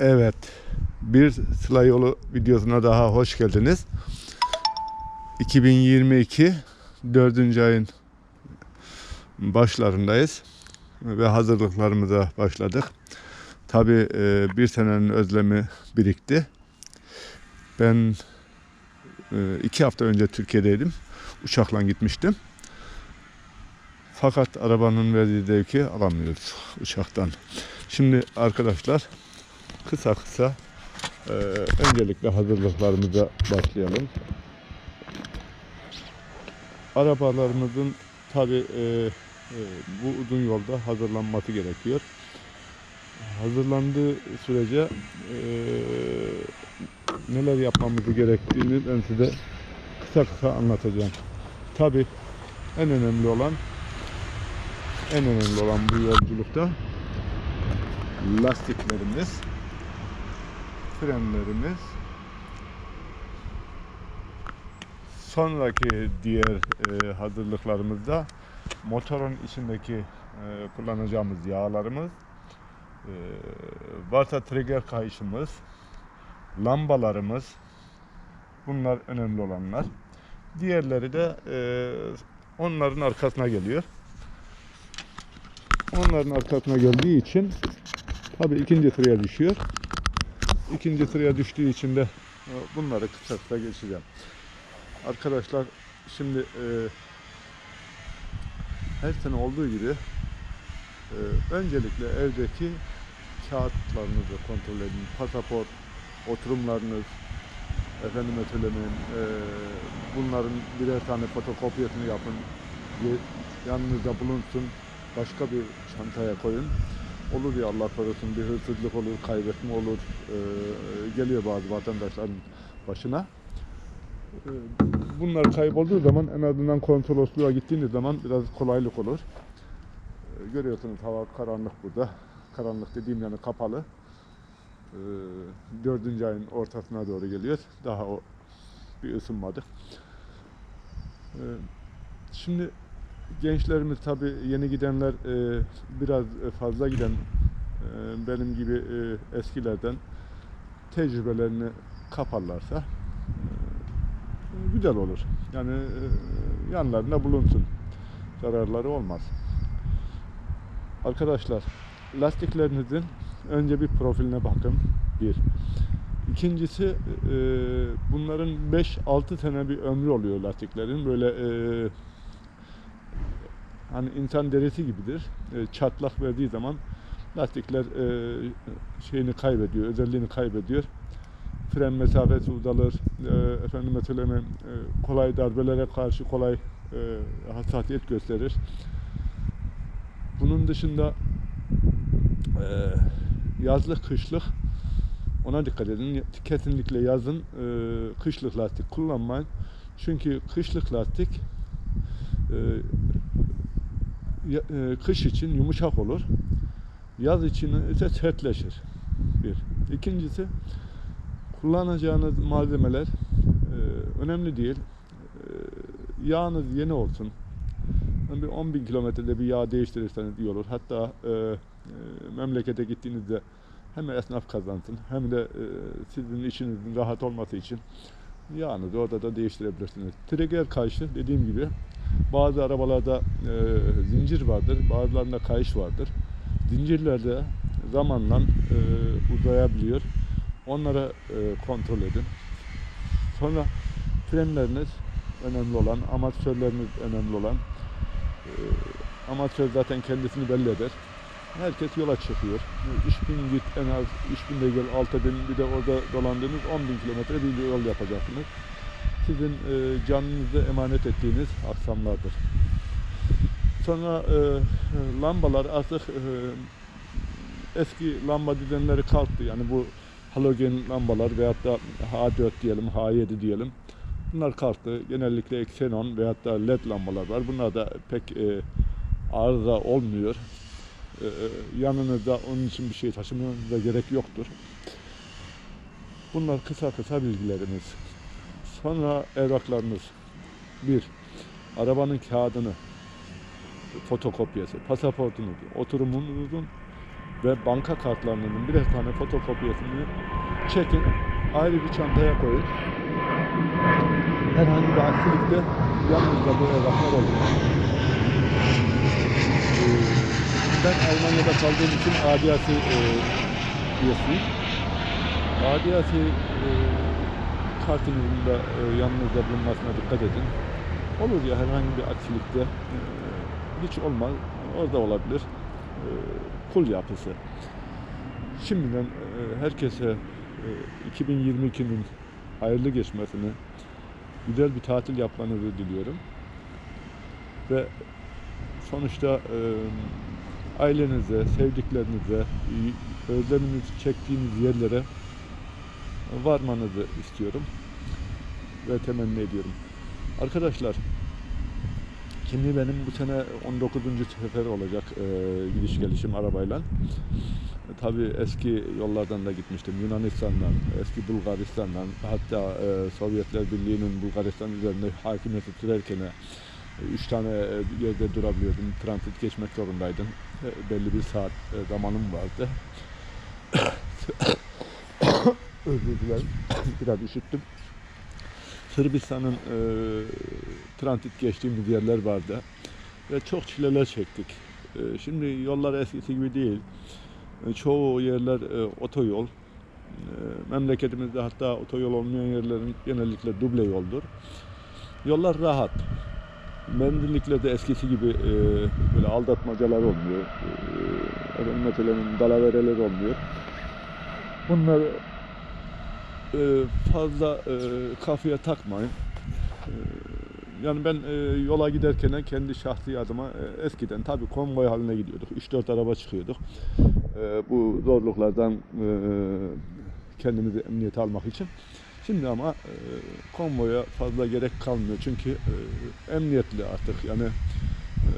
Evet, bir Sıla Yolu videosuna daha hoş geldiniz. 2022 4. ayın başlarındayız ve hazırlıklarımıza başladık. Tabii e, bir senenin özlemi birikti. Ben e, iki hafta önce Türkiye'deydim. Uçakla gitmiştim. Fakat arabanın verdiği zevki alamıyoruz uçaktan. Şimdi arkadaşlar kısa kısa e, öncelikle hazırlıklarımıza başlayalım. Arabalarımızın tabi bu uzun yolda hazırlanması gerekiyor. Hazırlandığı sürece e, neler yapmamızı gerektiğini ben size kısa kısa anlatacağım. Tabi en önemli olan en önemli olan bu yolculukta lastiklerimiz, frenlerimiz, sonraki diğer e, hazırlıklarımızda motorun içindeki e, kullanacağımız yağlarımız, e, varsa trigger kayışımız, lambalarımız, bunlar önemli olanlar. Diğerleri de e, onların arkasına geliyor. Onların arkasına geldiği için tabii ikinci sıraya düşüyor. İkinci sıraya düştüğü için de bunları kısa kısa geçeceğim. Arkadaşlar şimdi e, her sene olduğu gibi e, öncelikle evdeki kağıtlarınızı kontrol edin. Pasaport, oturumlarınız, efendime söyleyeyim, e, bunların birer tane fotokopyasını yapın. Yanınızda bulunsun. Başka bir çantaya koyun. Olur ya Allah korusun bir hırsızlık olur, kaybetme olur. E, geliyor bazı vatandaşların başına. E, bunlar kaybolduğu zaman en azından konsolosluğa gittiğiniz zaman biraz kolaylık olur. E, görüyorsunuz hava karanlık burada. Karanlık dediğim yani kapalı. E, dördüncü ayın ortasına doğru geliyor. Daha o bir ısınmadık. E, şimdi gençlerimiz tabi yeni gidenler e, biraz fazla giden e, benim gibi e, eskilerden tecrübelerini kaparlarsa e, güzel olur. Yani e, yanlarında bulunsun. Zararları olmaz. Arkadaşlar lastiklerinizin önce bir profiline bakın. Bir. İkincisi e, bunların 5-6 sene bir ömrü oluyor lastiklerin. Böyle e, hani insan derisi gibidir. E, çatlak verdiği zaman lastikler e, şeyini kaybediyor, özelliğini kaybediyor. Fren mesafesi uzalır. E, efendime söyleme e, kolay darbelere karşı kolay e, hassasiyet gösterir. Bunun dışında e, yazlık kışlık ona dikkat edin. Kesinlikle yazın e, kışlık lastik kullanmayın. Çünkü kışlık lastik e, kış için yumuşak olur. Yaz için ise sertleşir. Bir. İkincisi kullanacağınız malzemeler e, önemli değil. E, yağınız yeni olsun. Bir 10 bin kilometrede bir yağ değiştirirseniz iyi olur. Hatta e, e, memlekete gittiğinizde hem esnaf kazansın hem de e, sizin işinizin rahat olması için yağınızı orada da değiştirebilirsiniz. Trigger kayışı dediğim gibi bazı arabalarda e, zincir vardır, bazılarında kayış vardır. Zincirlerde zamanla e, uzayabiliyor. Onlara e, kontrol edin. Sonra frenleriniz önemli olan, amatörleriniz önemli olan. E, amatör zaten kendisini belli eder. Herkes yola çıkıyor. 3000 git en az 3000 de gel 6000 bir de orada dolandığınız 10.000 kilometre bir yol yapacaksınız sizin e, canınızı emanet ettiğiniz aksamlardır. Sonra e, e, lambalar artık e, eski lamba düzenleri kalktı. Yani bu halogen lambalar veyahut da H4 diyelim, H7 diyelim. Bunlar kalktı. Genellikle xenon veyahut da led lambalar var. Bunlar da pek e, arıza olmuyor. E, e, yanınızda onun için bir şey taşımanıza gerek yoktur. Bunlar kısa kısa bilgilerimiz. Sonra evraklarınız. Bir, arabanın kağıdını, fotokopyası, pasaportunuz, oturumunuzun ve banka kartlarının birer tane fotokopyasını çekin. Ayrı bir çantaya koyun. Herhangi bir aksilikte yanınızda bu evraklar olmuyor. Ee, ben Almanya'da kaldığım için ADAC e, üyesiyim. ADAC e, kartınızın da e, yanınızda bulunmasına dikkat edin. Olur ya herhangi bir aksilikte e, hiç olmaz. Orada olabilir. E, kul yapısı. Şimdiden e, herkese e, 2022'nin hayırlı geçmesini, güzel bir tatil yapmanızı diliyorum. Ve sonuçta e, ailenize, sevdiklerinize, özleminizi çektiğiniz yerlere varmanızı istiyorum ve temenni ediyorum. Arkadaşlar, şimdi benim bu sene 19. sefer olacak e, gidiş gelişim arabayla. Tabii eski yollardan da gitmiştim. Yunanistan'dan, eski Bulgaristan'dan, hatta e, Sovyetler Birliği'nin Bulgaristan üzerinde hakimiyeti sürerken e, üç tane e, yerde durabiliyordum. Transit geçmek zorundaydım. E, belli bir saat e, zamanım vardı. Özür dilerim. Biraz üşüttüm. Sırbistan'ın e, transit geçtiğimiz yerler vardı. Ve çok çileler çektik. E, şimdi yollar eskisi gibi değil. E, çoğu yerler e, otoyol. E, memleketimizde hatta otoyol olmayan yerlerin genellikle duble yoldur. Yollar rahat. Mendilliklerde eskisi gibi e, böyle aldatmacalar olmuyor. E, efendim mesela dalavereler olmuyor. Bunları e, fazla e, kafaya takmayın. E, yani ben e, yola giderken kendi şahsi adıma e, eskiden tabii konvoy haline gidiyorduk. 3-4 araba çıkıyorduk. E, bu zorluklardan e, kendimizi emniyete almak için. Şimdi ama e, konvoya fazla gerek kalmıyor çünkü emniyetli artık yani e,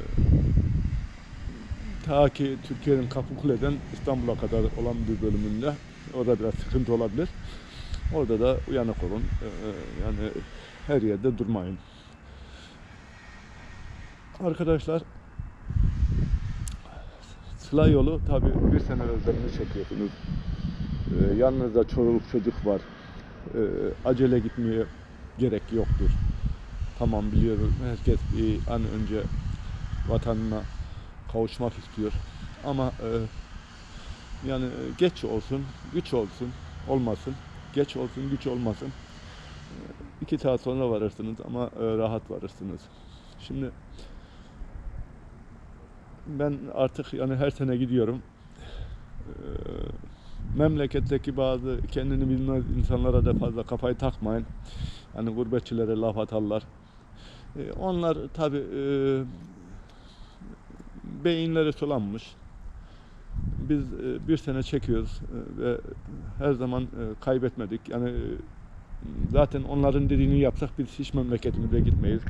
ta ki Türkiye'nin Kapıkule'den İstanbul'a kadar olan bir bölümünde orada biraz sıkıntı olabilir. Orada da uyanık olun. E, e, yani her yerde durmayın. Arkadaşlar Sıla yolu tabi bir sene özlemini çekiyorsunuz. Ee, yanınızda çoluk çocuk var. Ee, acele gitmeye gerek yoktur. Tamam biliyorum herkes bir an önce vatanına kavuşmak istiyor. Ama e, yani geç olsun, güç olsun, olmasın. Geç olsun, güç olmasın. E, iki saat sonra varırsınız ama e, rahat varırsınız. Şimdi ben artık yani her sene gidiyorum. Ee, memleketteki bazı kendini bilmez insanlara da fazla kafayı takmayın. Yani gurbetçilere laf atarlar. Ee, onlar tabi e, beyinleri sulanmış. Biz e, bir sene çekiyoruz e, ve her zaman e, kaybetmedik. Yani zaten onların dediğini yapsak biz hiç memleketimize gitmeyiz.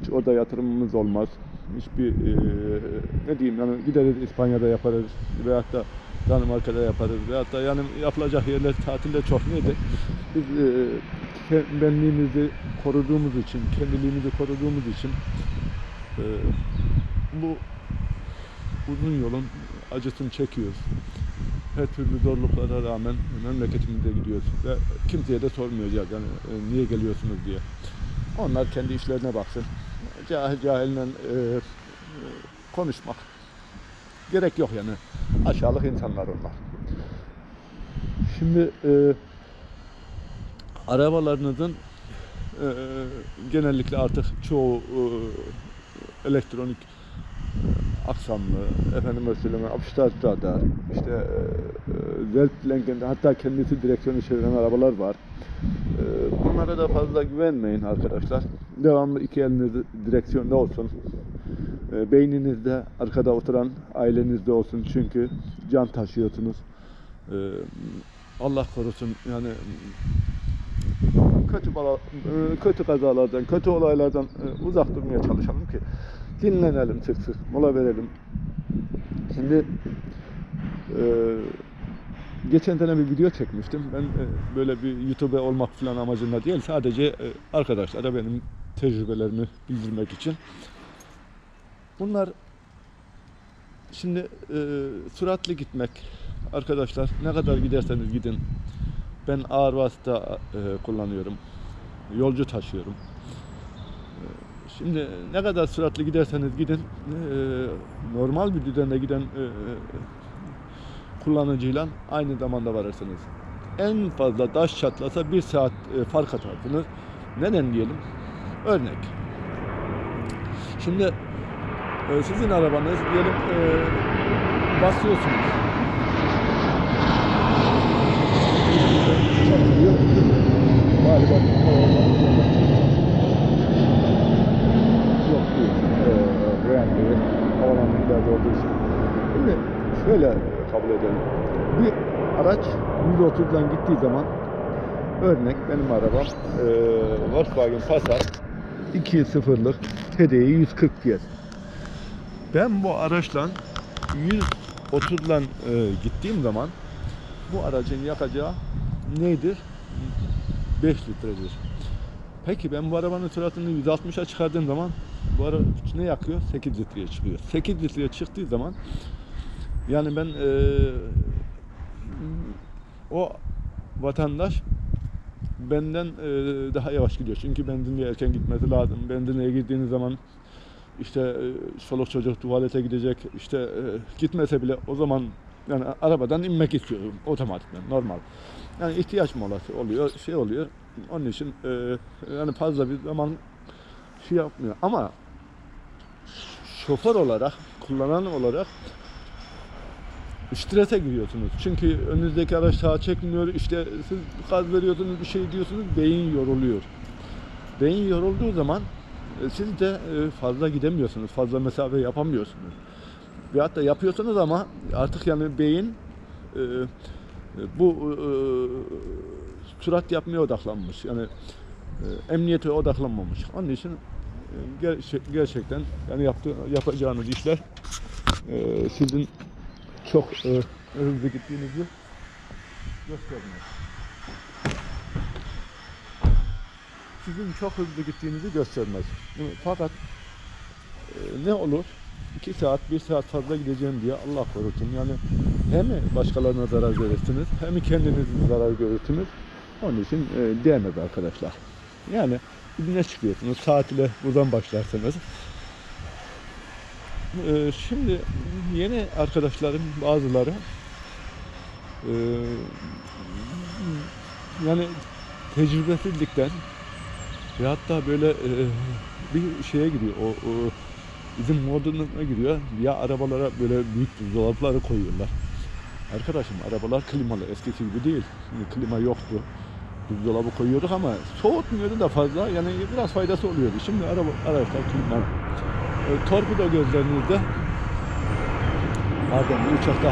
Hiç orada yatırımımız olmaz. Hiçbir ne diyeyim yani gideriz İspanya'da yaparız veyahut da Danimarka'da yaparız veyahut da yani yapılacak yerler tatilde çok neydi? Biz benliğimizi koruduğumuz için, kendiliğimizi koruduğumuz için bu uzun yolun acısını çekiyoruz. Her türlü zorluklara rağmen memleketimize gidiyoruz ve kimseye de sormayacağız yani e, niye geliyorsunuz diye. Onlar kendi işlerine baksın. Cahil cahille e, konuşmak gerek yok yani. Aşağılık insanlar onlar. Şimdi e, arabalarınızın e, genellikle artık çoğu e, elektronik aksamlı, efendime söyleme Abstadt'da işte e, Zeltlengen'de hatta kendisi direksiyonu çeviren arabalar var. E, bunlara da fazla güvenmeyin arkadaşlar. Devamlı iki eliniz direksiyonda olsun. E, beyninizde arkada oturan ailenizde olsun çünkü can taşıyorsunuz. E, Allah korusun yani kötü e, kötü kazalardan, kötü olaylardan e, uzak durmaya çalışalım ki dinlenelim sık sık, mola verelim. Şimdi e, geçen sene bir video çekmiştim. Ben e, böyle bir YouTube olmak falan amacında değil, sadece e, arkadaşlara benim tecrübelerimi bildirmek için. Bunlar şimdi e, süratli gitmek arkadaşlar ne kadar giderseniz gidin. Ben ağır vasıta e, kullanıyorum. Yolcu taşıyorum. E, Şimdi ne kadar süratli giderseniz gidin e, normal bir düzende giden e, kullanıcıyla aynı zamanda varırsınız. En fazla taş çatlasa bir saat e, fark atarsınız. Neden diyelim? Örnek. Şimdi e, sizin arabanız diyelim e, basıyorsunuz. Galiba yok değil. E, beğendiği havalandırıcılarda olduğu için. Şimdi şöyle kabul edelim. Bir araç 130'dan gittiği zaman örnek benim arabam e, Volkswagen Passat 2.0'lık TDI 140 PS. Ben bu araçla 130'dan e, gittiğim zaman bu aracın yakacağı nedir? 5 litredir. Peki ben bu arabanın süratini 160'a çıkardığım zaman bu araç ne yakıyor? 8 litreye çıkıyor. 8 litreye çıktığı zaman yani ben eee, o vatandaş benden eee, daha yavaş gidiyor. Çünkü benzinliğe erken gitmesi lazım. Benzinliğe girdiğiniz zaman işte eee, çoluk çocuk tuvalete gidecek. İşte eee, gitmese bile o zaman yani arabadan inmek istiyorum otomatikman normal. Yani ihtiyaç molası oluyor, şey oluyor. Onun için eee, yani fazla bir zaman şey yapmıyor. Ama şoför olarak, kullanan olarak strese giriyorsunuz. Çünkü önünüzdeki araç sağa çekmiyor. İşte siz gaz veriyorsunuz, bir şey diyorsunuz, beyin yoruluyor. Beyin yorulduğu zaman e, siz de e, fazla gidemiyorsunuz, fazla mesafe yapamıyorsunuz. Veyahut da yapıyorsunuz ama artık yani beyin e, bu e, sürat yapmaya odaklanmış. Yani e, emniyete odaklanmamış. Onun için gerçek- gerçekten yani yaptığı, yapacağınız işler e, sizin çok e, hızlı gittiğinizi göstermez. Sizin çok hızlı gittiğinizi göstermez. Fakat e, ne olur? 2 saat, 1 saat fazla gideceğim diye Allah korusun. Yani hem başkalarına zarar verirsiniz hem kendiniz zarar görürsünüz. Onun için e, değmez arkadaşlar. Yani güne çıkıyorsunuz, tatile buradan başlarsınız. Ee, şimdi yeni arkadaşlarım bazıları e, yani tecrübesizlikten ve hatta böyle e, bir şeye giriyor o, o bizim moduna giriyor ya arabalara böyle büyük dolapları koyuyorlar. Arkadaşım arabalar klimalı eskisi gibi değil. Şimdi klima yoktu. Buzdolabı koyuyorduk ama soğutmuyordu da fazla. Yani biraz faydası oluyordu. Şimdi araba araçlar klimalı. E, torpido gözlerinizde pardon uçakta